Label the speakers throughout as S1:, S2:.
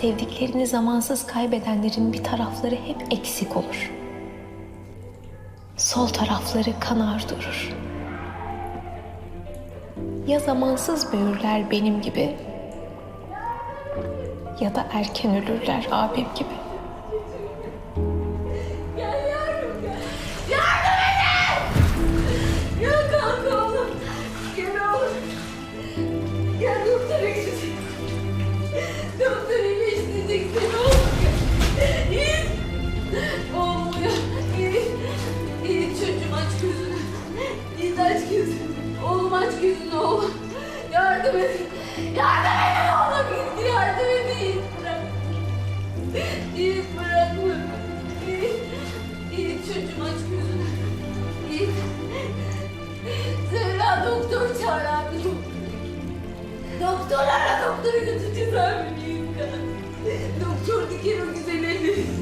S1: sevdiklerini zamansız kaybedenlerin bir tarafları hep eksik olur. Sol tarafları kanar durur. Ya zamansız büyürler benim gibi ya da erken ölürler abim gibi.
S2: Yardım edin. Yardım edin oğlum. Gitti yardım edin. İyi bırak. İyi bırakma. İyi. İyi çocuğum aç gözünü. İyi. Zehra doktor çağır abi. Doktor ara doktora götüreceğiz abi. Doktor diker o güzel elleri.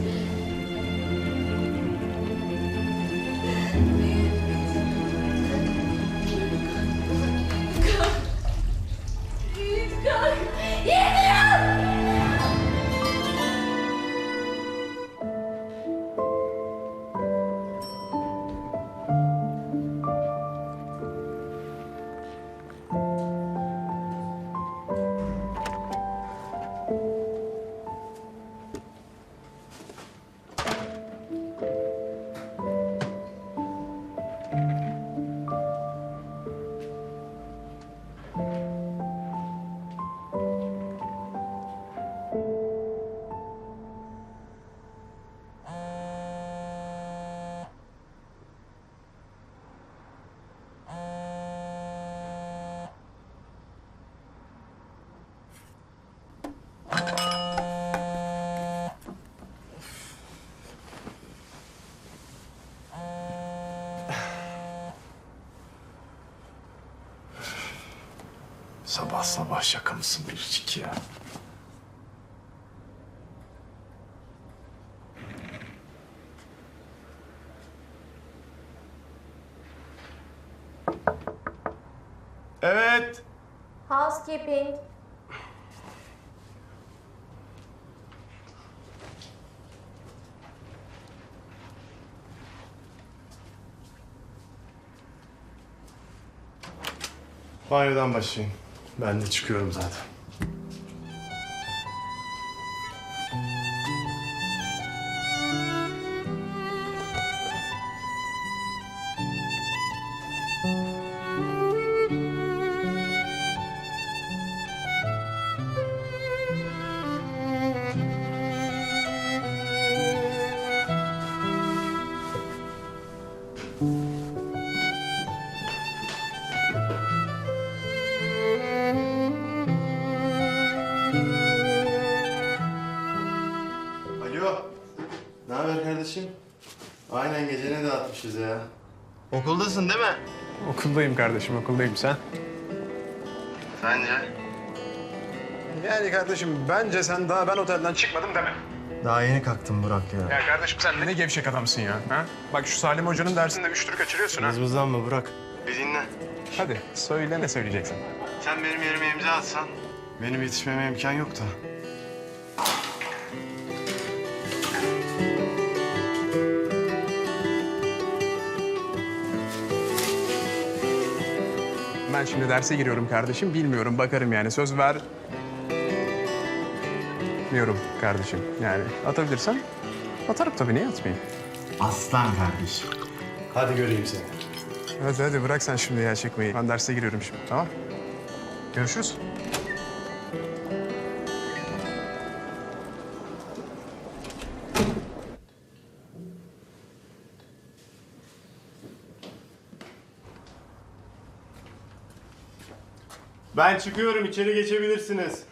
S3: Sabah sabah şaka mısın Biricik ya? Evet.
S4: Housekeeping.
S3: Banyodan başlayın. Ben de çıkıyorum zaten. Okuldasın değil mi?
S5: Okuldayım kardeşim, okuldayım sen.
S3: Sence?
S5: Yani kardeşim bence sen daha ben otelden çıkmadım deme.
S3: Daha yeni kalktım Burak ya.
S5: Ya kardeşim sen ne gevşek adamsın ya. Ha? Bak şu Salim Hoca'nın dersinde üç tür kaçırıyorsun ha.
S3: Mızmızlanma Burak. Bir dinle.
S5: Hadi söyle ne söyleyeceksin?
S3: Sen benim yerime imza atsan. Benim yetişmeme imkan yok da.
S5: Ben şimdi derse giriyorum kardeşim. Bilmiyorum bakarım yani söz ver. Bilmiyorum kardeşim. Yani atabilirsem atarım tabii niye atmayayım?
S3: Aslan kardeşim. Hadi göreyim seni.
S5: Hadi hadi bırak sen şimdi ya çekmeyi. Ben derse giriyorum şimdi tamam? Görüşürüz.
S3: Ben çıkıyorum. içeri geçebilirsiniz.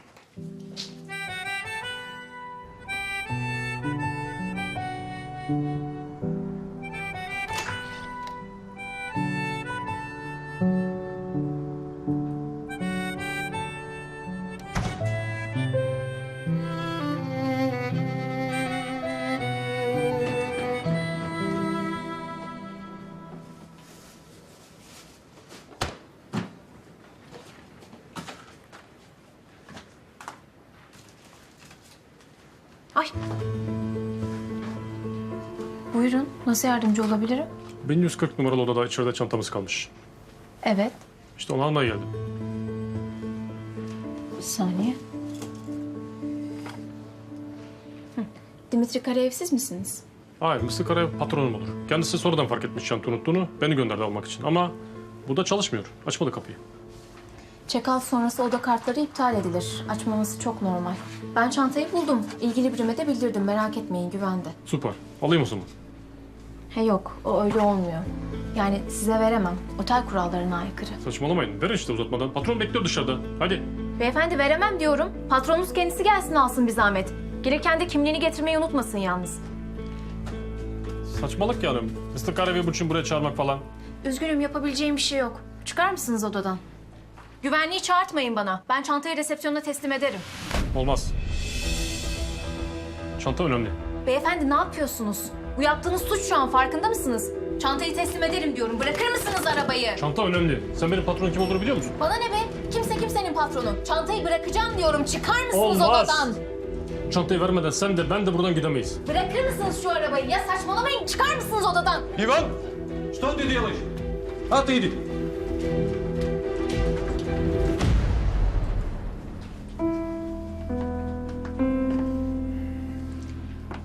S6: Nasıl yardımcı olabilirim?
S7: 1140 numaralı odada içeride çantamız kalmış.
S6: Evet.
S7: İşte onu almaya geldim.
S6: Bir saniye. Hı. Dimitri Karayev siz misiniz?
S7: Hayır, Mısır Karayev patronum olur. Kendisi sonradan fark etmiş çanta unuttuğunu, beni gönderdi almak için. Ama bu da çalışmıyor. Açmadı kapıyı.
S6: Check-out sonrası oda kartları iptal edilir. Açmaması çok normal. Ben çantayı buldum. İlgili birime de bildirdim. Merak etmeyin, güvende.
S7: Süper. Alayım o zaman.
S6: He yok, o öyle olmuyor. Yani size veremem. Otel kurallarına aykırı.
S7: Saçmalamayın. Ver işte uzatmadan. Patron bekliyor dışarıda. Hadi.
S6: Beyefendi veremem diyorum. Patronunuz kendisi gelsin alsın bir zahmet. Gelirken de kimliğini getirmeyi unutmasın yalnız.
S7: Saçmalık yani. Mr. Karayev'i bu için buraya çağırmak falan.
S6: Üzgünüm yapabileceğim bir şey yok. Çıkar mısınız odadan? Güvenliği çağırtmayın bana. Ben çantayı resepsiyona teslim ederim.
S7: Olmaz. Çanta önemli.
S6: Beyefendi ne yapıyorsunuz? Bu yaptığınız suç şu an farkında mısınız? Çantayı teslim ederim diyorum. Bırakır mısınız arabayı?
S7: Çanta önemli. Sen benim patronun kim olduğunu biliyor musun?
S6: Bana ne be? Kimse kimsenin patronu. Çantayı bırakacağım diyorum. Çıkar mısınız
S7: Olmaz.
S6: odadan?
S7: Çantayı vermeden sen de ben de buradan gidemeyiz.
S6: Bırakır mısınız şu arabayı? Ya saçmalamayın. Çıkar mısınız odadan?
S7: Ivan! Что ты делаешь? Отойди!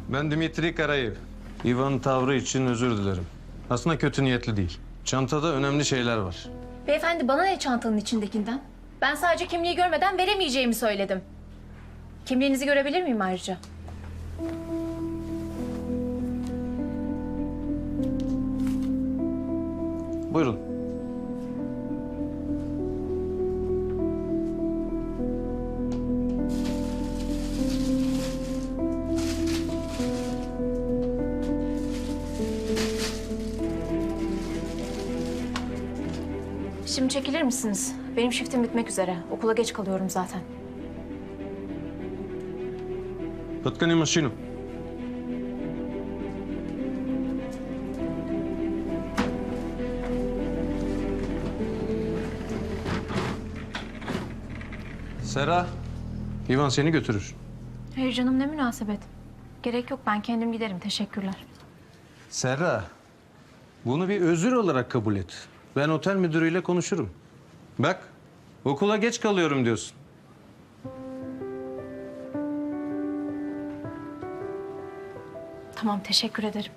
S8: Ben Dimitri Karayev. Ivan tavrı için özür dilerim. Aslında kötü niyetli değil. Çantada önemli şeyler var.
S6: Beyefendi bana ne çantanın içindekinden? Ben sadece kimliği görmeden veremeyeceğimi söyledim. Kimliğinizi görebilir miyim ayrıca?
S8: Buyurun.
S6: Çekilir misiniz? Benim şiftim bitmek üzere. Okula geç kalıyorum zaten.
S8: Tıtkani maşinu. Sera, Ivan seni götürür.
S6: Hayır canım ne münasebet. Gerek yok ben kendim giderim teşekkürler.
S8: Serra, bunu bir özür olarak kabul et. Ben otel müdürüyle konuşurum. Bak, okula geç kalıyorum diyorsun.
S6: Tamam teşekkür ederim.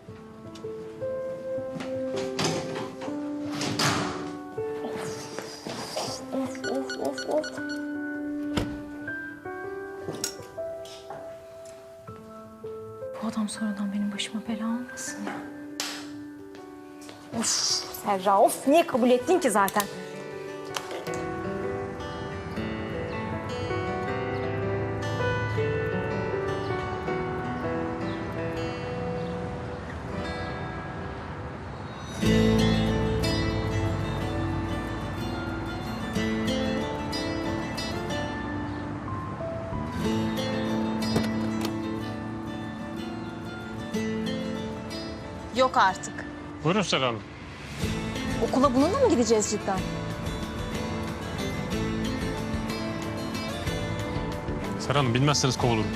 S6: Bu adam sonradan benim başıma bela olmasın ya. Of Serra of niye kabul ettin ki zaten? Yok artık.
S7: Buyurun Sera Hanım.
S6: Okula bununla mı gideceğiz cidden?
S7: Sera Hanım bilmezseniz kovulurum.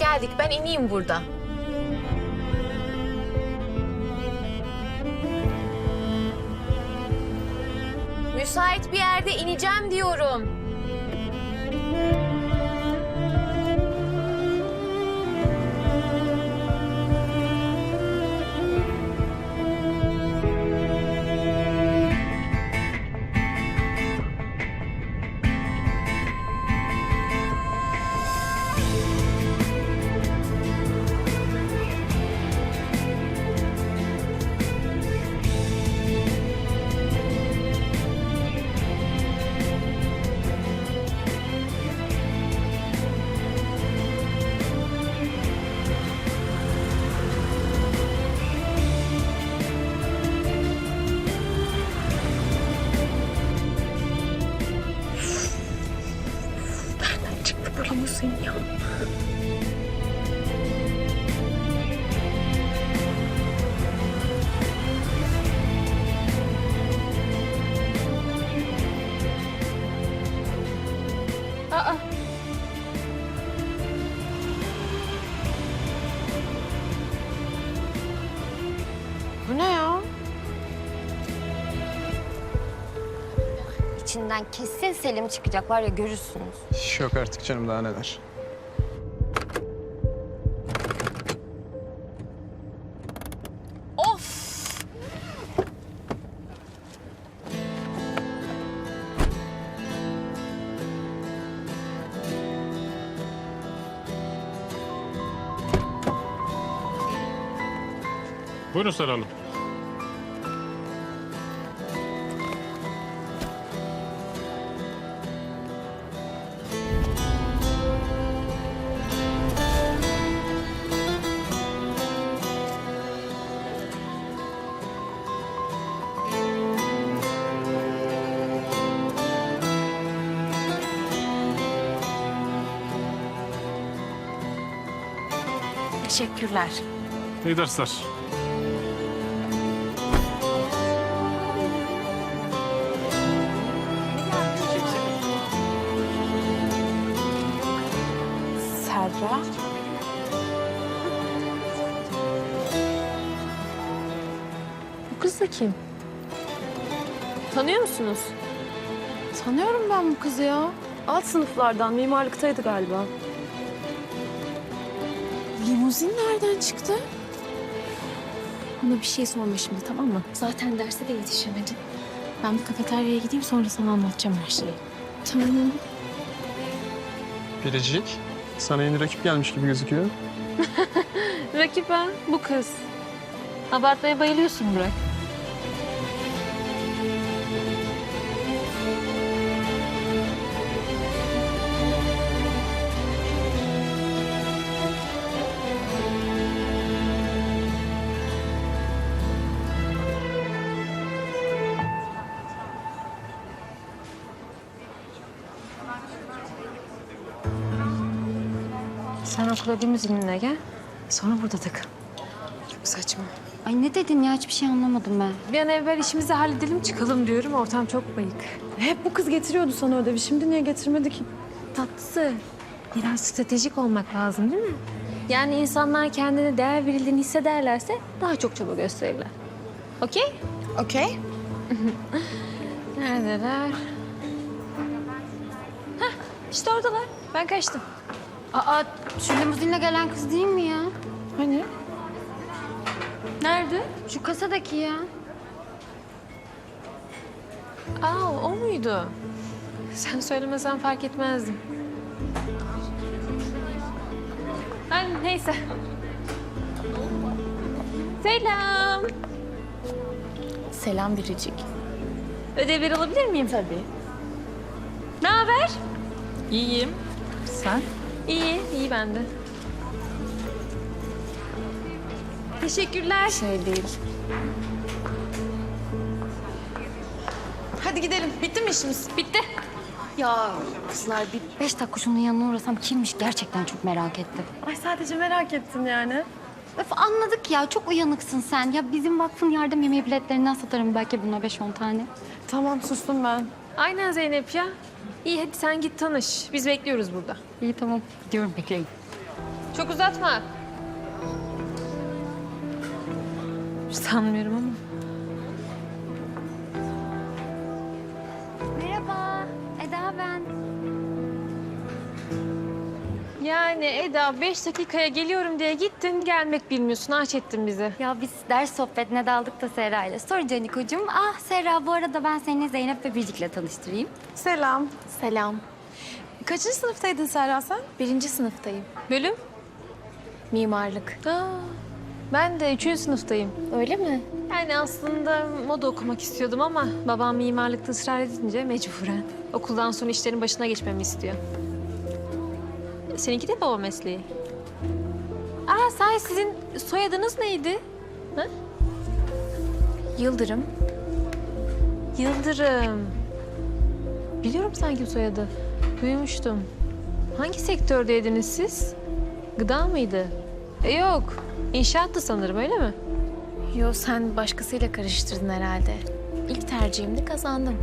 S1: Geldik ben ineyim burada. Müsait bir yerde ineceğim diyorum. Bu
S4: İçinden kesin Selim çıkacak var ya görürsünüz.
S5: Yok artık canım daha neler.
S1: Of!
S7: Buyurun Serra Hanım.
S1: Teşekkürler.
S7: İyi dersler.
S1: Serra. Bu kız da kim? Tanıyor musunuz?
S9: Tanıyorum ben bu kızı ya. Alt sınıflardan mimarlıktaydı galiba. Limuzin nereden çıktı?
S1: Ona bir şey sorma şimdi tamam mı? Zaten derse de yetişemedim. Ben bir kafeteryaya gideyim sonra sana anlatacağım her şeyi.
S9: Tamam.
S5: Biricik, sana yeni rakip gelmiş gibi gözüküyor.
S9: Rakip ha, bu kız. Abartmaya bayılıyorsun Burak. Sen okula limuzinle gel. Sonra burada takıl. Çok saçma.
S4: Ay ne dedin ya hiçbir şey anlamadım ben.
S9: Bir an evvel işimizi halledelim çıkalım diyorum. Ortam çok bayık. Hep bu kız getiriyordu sana ödevi. Şimdi niye getirmedi ki?
S1: Tatlısı. Biraz stratejik olmak lazım değil mi? Yani insanlar kendine değer verildiğini hissederlerse daha çok çaba gösterirler. Okey?
S9: Okey.
S1: Neredeler? Hah, işte oradalar. Ben kaçtım.
S4: Aa şu limuzinle gelen kız değil mi ya?
S9: Hani?
S1: Nerede?
S4: Şu kasadaki ya.
S1: Aa, o muydu? Sen söylemesen fark etmezdim. Ay, neyse. Selam. Selam Biricik. Ödevleri alabilir miyim? Tabii. Ne haber? İyiyim. Sen? İyi, iyi ben de. Teşekkürler. Şey değil.
S9: Hadi gidelim. Bitti mi işimiz?
S1: Bitti.
S4: Ya kızlar bir beş dakika şunun yanına uğrasam kimmiş gerçekten çok merak ettim.
S9: Ay sadece merak ettim yani.
S4: Öf anladık ya çok uyanıksın sen. Ya bizim vakfın yardım yemeği biletlerinden satarım belki buna beş on tane.
S9: Tamam sustum ben.
S1: Aynen Zeynep ya. İyi hadi sen git tanış. Biz bekliyoruz burada.
S4: İyi tamam gidiyorum bekleyin.
S1: Çok uzatma. Sanmıyorum ama.
S4: Merhaba, Eda ben.
S1: Yani Eda beş dakikaya geliyorum diye gittin gelmek bilmiyorsun. Aç ettin bizi.
S4: Ya biz ders sohbetine daldık da Serra ile. Sonra Canikocuğum, ah Serra bu arada ben seni Zeynep ve Biricik'le tanıştırayım.
S9: Selam.
S1: Selam.
S9: Kaçıncı sınıftaydın Serra sen?
S1: Birinci sınıftayım. Bölüm? Mimarlık. Aa, ben de üçüncü sınıftayım. Öyle mi? Yani aslında moda okumak istiyordum ama babam mimarlıkta ısrar edince mecburen. Okuldan sonra işlerin başına geçmemi istiyor. Seninki de baba mesleği. Aa sahi sizin soyadınız neydi? Ha? Yıldırım. Yıldırım. Biliyorum sanki bu soyadı. Duymuştum. Hangi sektördeydiniz siz? Gıda mıydı? E, yok. İnşaattı sanırım öyle mi?
S6: Yo sen başkasıyla karıştırdın herhalde. İlk tercihimde kazandım.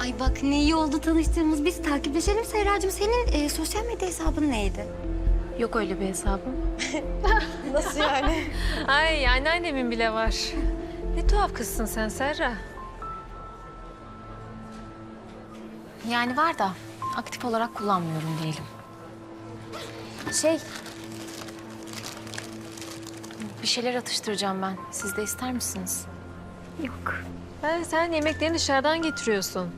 S4: Ay bak ne iyi oldu tanıştığımız. Biz takipleşelim Serracığım. Senin e, sosyal medya hesabın neydi?
S6: Yok öyle bir hesabım.
S9: Nasıl yani?
S1: Ay anneannemin bile var. Ne tuhaf kızsın sen Serra.
S6: Yani var da aktif olarak kullanmıyorum diyelim. Şey... Bir şeyler atıştıracağım ben. Siz de ister misiniz?
S1: Ha, sen yemeklerini dışarıdan getiriyorsun.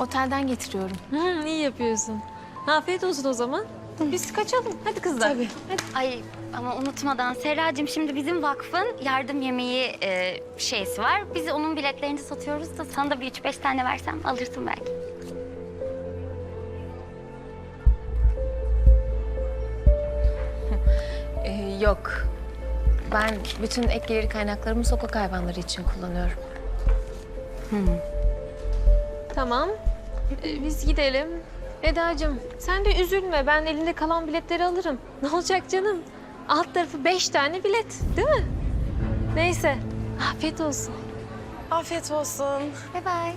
S6: Otelden getiriyorum.
S1: Hı, iyi yapıyorsun. Afiyet olsun o zaman. Biz kaçalım. Hadi kızlar. Tabii. Hadi.
S4: Ay ama unutmadan Serracığım şimdi bizim vakfın yardım yemeği e, şeysi var. Biz onun biletlerini satıyoruz da sana da bir üç beş tane versem alırsın belki.
S6: Ee, yok. Ben bütün ek gelir kaynaklarımı sokak hayvanları için kullanıyorum.
S1: Tamam. Ee, biz gidelim. Eda'cığım sen de üzülme. Ben elinde kalan biletleri alırım. Ne olacak canım? Alt tarafı beş tane bilet değil mi? Neyse. Afiyet olsun.
S9: Afiyet olsun.
S4: Bye bye.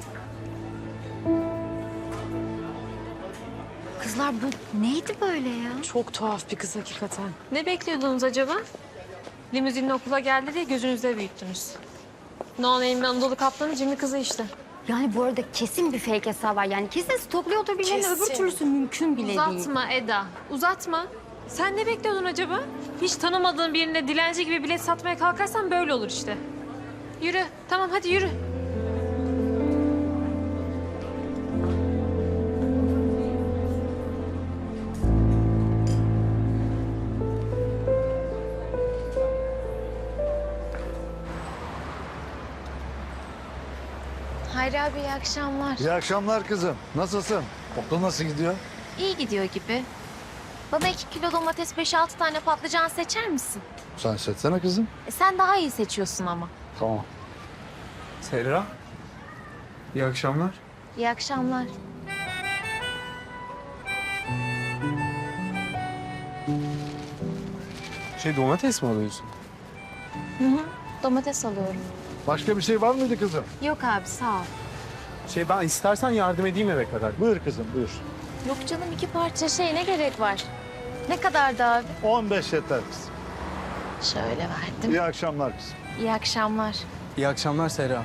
S4: Kızlar bu neydi böyle ya?
S9: Çok tuhaf bir kız hakikaten.
S1: Ne bekliyordunuz acaba? Limuzinle okula geldi diye gözünüzde büyüttünüz. No Name'in Anadolu Kaplan'ın cimri kızı işte.
S4: Yani bu arada kesin bir fake hesabı var. Yani kesin stokluyordur birilerini. Öbür
S9: Kesin.
S4: türlüsü mümkün bile değil.
S1: Uzatma Eda, uzatma. Sen ne bekliyordun acaba? Hiç tanımadığın birine dilenci gibi bilet satmaya kalkarsan böyle olur işte. Yürü, tamam hadi yürü.
S6: Hayri abi iyi akşamlar.
S10: İyi akşamlar kızım. Nasılsın? Okul nasıl gidiyor?
S6: İyi gidiyor gibi. Bana iki kilo domates, beş altı tane patlıcan seçer misin?
S10: Sen seçsene kızım.
S6: E, sen daha iyi seçiyorsun ama.
S10: Tamam.
S5: Serra. İyi akşamlar.
S6: İyi akşamlar.
S5: Şey domates mi alıyorsun?
S6: Domates alıyorum.
S10: Başka bir şey var mıydı kızım?
S6: Yok abi sağ ol.
S5: Şey ben istersen yardım edeyim eve kadar.
S10: Buyur kızım buyur.
S6: Yok canım iki parça şey ne gerek var? Ne kadardı abi?
S10: 15 yeter kızım.
S6: Şöyle verdim.
S10: İyi akşamlar kızım.
S6: İyi akşamlar.
S5: İyi akşamlar Serra.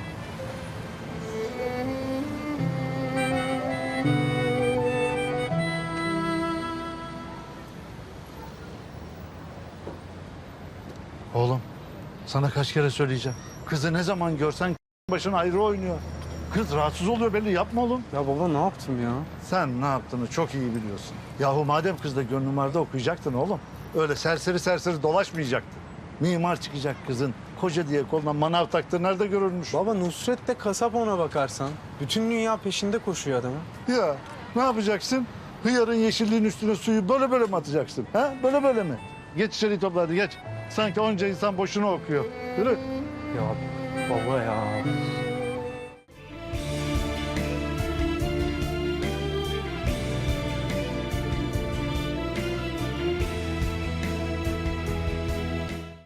S10: Oğlum sana kaç kere söyleyeceğim. Kızı ne zaman görsen başın ayrı oynuyor. Kız rahatsız oluyor belli yapma oğlum.
S5: Ya baba ne yaptım ya?
S10: Sen ne yaptığını çok iyi biliyorsun. Yahu madem kız da gönlüm vardı okuyacaktın oğlum. Öyle serseri serseri dolaşmayacaktın. Mimar çıkacak kızın. Koca diye koluna manav taktı nerede görülmüş?
S11: Baba Nusret de kasap ona bakarsan. Bütün dünya peşinde koşuyor adamın.
S10: Ya ne yapacaksın? Hıyarın yeşilliğin üstüne suyu böyle böyle mi atacaksın? Ha? Böyle böyle mi? Geç içeri topla hadi geç. Sanki onca insan boşuna okuyor. Yürü.
S11: Ya baba ya.